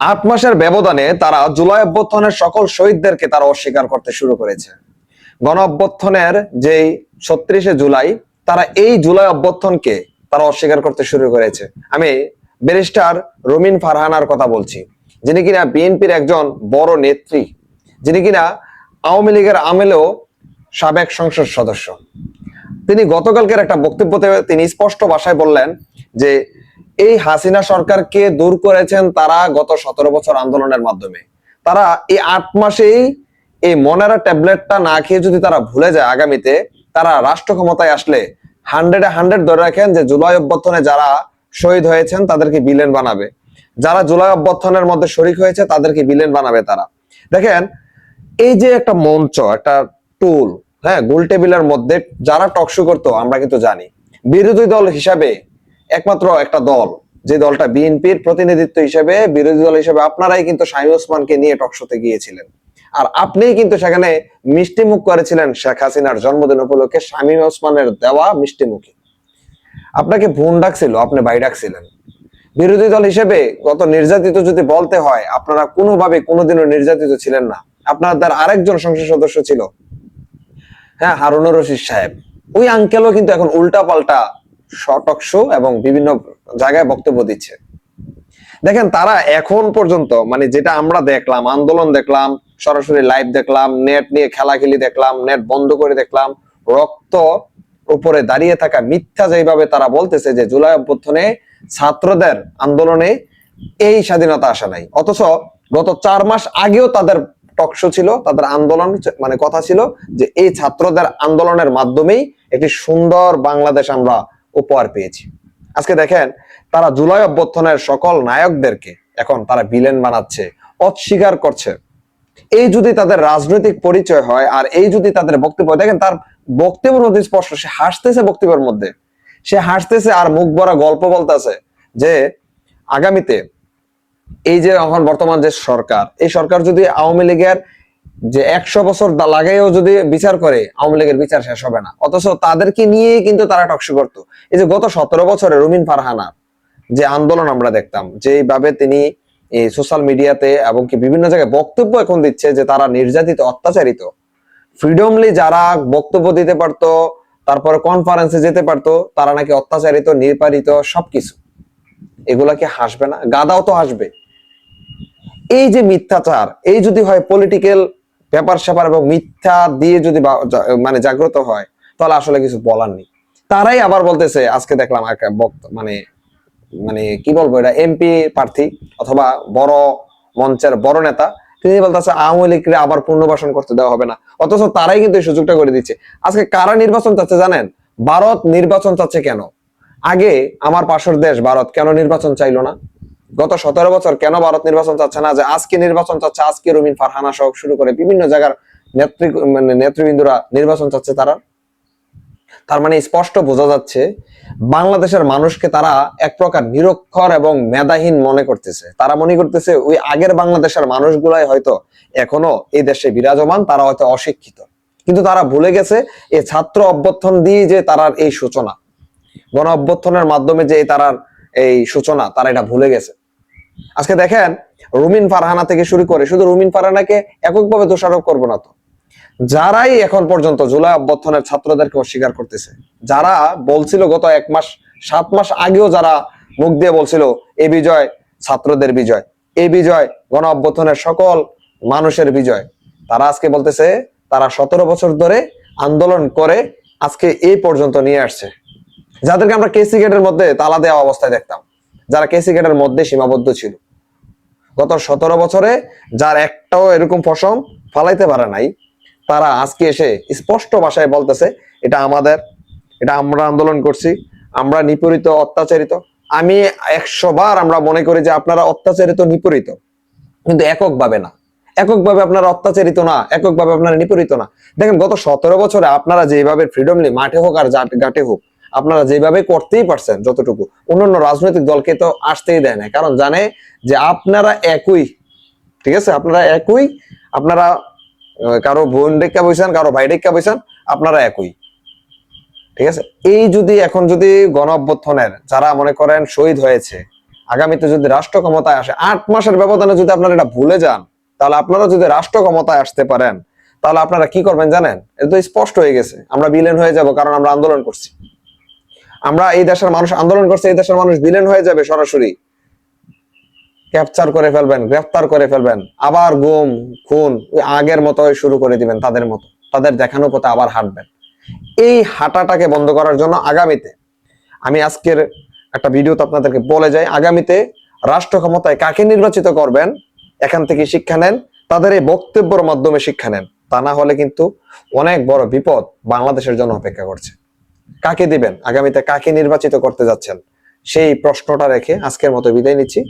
আট মাসের ব্যবধানে তারা জুলাই অভ্যুত্থানের সকল শহীদদেরকে তারা অস্বীকার করতে শুরু করেছে। গণ অভ্যুত্থানের যেই ছত্রিশে জুলাই, তারা এই জুলাই অভ্যুত্থানকে তারা অস্বীকার করতে শুরু করেছে। আমি ব্যারিস্টার রুমিন ফারহানার কথা বলছি, যিনি কিনা বিএনপির একজন বড় নেত্রী, যিনি কিনা আওয়ামী লীগের আমেলেও সাবেক সংসদ সদস্য। তিনি গতকালকের একটা বক্তব্যতে তিনি স্পষ্ট ভাষায় বললেন যে এই হাসিনা সরকারকে দূর করেছেন তারা গত সতেরো বছর আন্দোলনের মাধ্যমে। তারা এই আট মাসেই এই মনেরা ট্যাবলেটটা না খেয়ে যদি তারা ভুলে যায় আগামীতে, তারা রাষ্ট্র ক্ষমতায় আসলে হান্ড্রেডে হান্ড্রেড ধরে রাখেন যে জুলাই অভ্যর্থনে যারা শহীদ হয়েছেন তাদেরকে বিলেন বানাবে। যারা জুলাই অভ্যর্থনের মধ্যে শরিক হয়েছে তাদেরকে বিলেন বানাবে তারা। দেখেন, এই যে একটা মঞ্চ, একটা টুল হ্যাঁ গোল টেবিলের মধ্যে যারা টকশো করতো, আমরা কিন্তু জানি। বিরোধী দল হিসাবে একমাত্র একটা দল। যে দলটা বিএনপির প্রতিনিধিত্ব হিসেবে, বিরোধী দল হিসেবে আপনারাই কিন্তু শামীম ওসমানকে নিয়ে টকশোতে গিয়েছিলেন। আর আপনিই কিন্তু সেখানে মিষ্টি মুখ করেছিলেন শেখ হাসিনার জন্মদিন উপলক্ষে শামীম ওসমানের দেওয়া মিষ্টি মুখে। আপনাকে বোন ডাকছিল, আপনি ভাই ডাকছিলেন। বিরোধী দল হিসেবে গত নির্যাতিত যদি বলতে হয়, আপনারা কোনোভাবে কোনোদিনও নির্যাতিত ছিলেন না। আপনাদের আরেকজন সংসদ সদস্য ছিল হ্যাঁ হারুনুর রশিদ সাহেব। ওই আঙ্কেলও কিন্তু এখন উল্টা পাল্টা শটক শো এবং বিভিন্ন জায়গায় বক্তব্য দিচ্ছে। দেখেন, তারা এখন পর্যন্ত মানে যেটা আমরা দেখলাম, আন্দোলন দেখলাম, সরাসরি লাইভ দেখলাম নেট নিয়ে খেলাখেলি দেখলাম নেট বন্ধ করে দেখলাম, রক্ত উপরে দাঁড়িয়ে থাকা মিথ্যা যেভাবে তারা বলতেছে যে জুলাই অভ্যুত্থানে ছাত্রদের আন্দোলনে এই স্বাধীনতা আসা নাই। অথচ গত চার মাস আগেও তাদের টকশো ছিল, তাদের আন্দোলন মানে কথা ছিল যে এই ছাত্রদের আন্দোলনের মাধ্যমেই একটি সুন্দর বাংলাদেশ আমরা উপহার পেয়েছি। আজকে দেখেন, তারা জুলাই অভ্যর্থনের সকল নায়কদেরকে এখন তারা ভিলেন বানাচ্ছে, অস্বীকার করছে। এই যদি তাদের রাজনৈতিক পরিচয় হয় আর এই যদি তাদের বক্তব্য দেখেন তার বক্তব্যের মধ্যে স্পষ্ট, সে হাসতেছে বক্তব্যের মধ্যে। সে হাসতেছে আর মুখ ভরা গল্প বলতেছে যে, আগামীতে এই যে এখন বর্তমান যে সরকার, এই সরকার যদি আওয়ামী লীগের যে একশো বছর লাগাইও যদি বিচার করে, আওয়ামী লীগের বিচার শেষ হবে না। অথচ তাদেরকে নিয়ে কিন্তু তারা টকশো করতো। এই যে গত সতেরো বছরে রুমিন ফারহানা যে আন্দোলন আমরা দেখতাম যেভাবে তিনি এই সোশ্যাল মিডিয়াতে এবং কি বিভিন্ন জায়গায় বক্তব্য এখন দিচ্ছে যে তারা নির্যাতিত, অত্যাচারিত। ফ্রিডমলি যারা বক্তব্য দিতে পারতো, তারপরে কনফারেন্সে যেতে পারতো, তারা নাকি অত্যাচারিত নির্যাতিত সবকিছু। এগুলা কি হাসবে না? গাদাও তো হাসবে। এই যে মিথ্যাচার, এই যদি হয় পলিটিক্যাল ব্যাপার স্যাপার এবং মিথ্যা দিয়ে যদি মানে জাগ্রত হয়, তাহলে আসলে কিছু বলার নেই। তারাই আবার বলতেছে, আজকে দেখলাম একটা বক্ত মানে মানে কি বলব এটা এমপি প্রার্থী অথবা বড় মঞ্চের বড় নেতা, তিনি বলতেছে, আওয়ামী লীগকে আবার পুনর্বাসন করতে দেওয়া হবে না। অথচ তারাই কিন্তু এই সুযোগটা করে দিচ্ছে। আজকে কারা নির্বাচন চাচ্ছে জানেন? ভারত নির্বাচন চাচ্ছে কেন? আগে আমার পাশের দেশ ভারত কেন নির্বাচন চাইলো না? গত সতেরো বছর কেন ভারত নির্বাচন চাচ্ছে না? যে আজকে নির্বাচন চাচ্ছে, আজকে রুমিন ফারহানা সহ শুরু করে বিভিন্ন জায়গার নেত্রী মানে নেতৃবৃন্দরা নির্বাচন চাচ্ছে তারা। তার মানে স্পষ্ট বোঝা যাচ্ছে, বাংলাদেশের মানুষকে তারা এক প্রকার নিরক্ষর এবং মেধাহীন মনে করতেছে। তারা মনে করতেছে, ওই আগের বাংলাদেশের মানুষগুলাই হয়তো এখনও এই দেশে বিরাজমান, তারা হয়তো অশিক্ষিত। কিন্তু তারা ভুলে গেছে এই ছাত্র অভ্যর্থন দিয়ে যে তারার এই সূচনা। গণ অভ্যর্থনের মাধ্যমে যে তারার এই সূচনা, তারা এটা ভুলে গেছে। আজকে দেখেন, রুমিন ফারহানা থেকে শুরু করে, শুধু রুমিন ফারহানাকে এককভাবে দোষারোপ করব না তো। যারাই এখন পর্যন্ত জুলাই অভ্যর্থনের ছাত্রদেরকে অস্বীকার করতেছে, যারা বলছিল গত এক মাস, সাত মাস আগেও যারা মুখ দিয়ে বলছিল এই বিজয় ছাত্রদের বিজয় এই বিজয় গণ অভ্যর্থনের সকল মানুষের বিজয়। তারা আজকে বলতেছে, তারা সতেরো বছর ধরে আন্দোলন করে আজকে এই পর্যন্ত নিয়ে আসছে। যাদেরকে আমরা কেসি গেটের মধ্যে তালা দেওয়া অবস্থায় দেখতাম, যারা কেসি গেটের মধ্যে সীমাবদ্ধ ছিল। গত সতেরো বছরে যার একটাও এরকম ফসম ফালাইতে পারে নাই, তারা আজকে এসে স্পষ্ট ভাষায় বলতেছে, এটা আমাদের, এটা আমরা আন্দোলন করছি, আমরা নিপীড়িত, অত্যাচারিত। আমি একশো বার আমরা মনে করি যে আপনারা অত্যাচারিত, নিপীড়িত, কিন্তু এককভাবে না। এককভাবে আপনারা অত্যাচারিত না, এককভাবে আপনারা নিপীড়িত না। দেখেন, গত সতেরো বছরে আপনারা যেভাবে ফ্রিডমলি মাঠে হোক আর ঘাটে হোক আপনারা যেভাবে করতেই পারছেন যতটুকু, অন্যান্য রাজনৈতিক দলকে তো আসতেই দেয় না, কারণ জানে যে আপনারা একই, ঠিক আছে? আপনারা একই, আপনারা কারও বোন ডেক্কা বইছেন, কারও ভাই ডেক্কা বইছেন, আপনারা একই, ঠিক আছে? এই যদি, এখন যদি গণ অভ্যুত্থানের যারা মনে করেন শহীদ হয়েছে, আগামীতে যদি রাষ্ট্র ক্ষমতায় আসে, আট মাসের ব্যবধানে যদি আপনারা এটা ভুলে যান, তাহলে আপনারা যদি রাষ্ট্র ক্ষমতায় আসতে পারেন, তাহলে আপনারা কি করবেন জানেন? এটা তো স্পষ্ট হয়ে গেছে, আমরা বিলেন হয়ে যাব কারণ আমরা আন্দোলন করছি। আমরা এই দেশের মানুষ আন্দোলন করছে, এই দেশের মানুষ বিলেন হয়ে যাবে সরাসরি। ক্যাপচার করে ফেলবেন গ্রেফতার করে ফেলবেন। আবার গুম, খুন আগের মতো শুরু করে দিবেন তাদের মতো। তাদের দেখানো পথে আবার হাঁটবেন। এই হাঁটাটাকে বন্ধ করার জন্য আগামীতে, আমি আজকের একটা ভিডিওতে আপনাদেরকে বলে যাই, আগামীতে রাষ্ট্র ক্ষমতায় কাকে নির্বাচিত করবেন, এখান থেকে শিক্ষা নেন, তাদের এই বক্তব্যের মাধ্যমে শিক্ষা নেন। তা না হলে কিন্তু অনেক বড় বিপদ বাংলাদেশের জন্য অপেক্ষা করছে। কাকে দিবেন? আগামীতে কাকে নির্বাচিত করতে যাচ্ছেন? সেই প্রশ্নটা রেখে আজকের মতো বিদায় নিচ্ছি।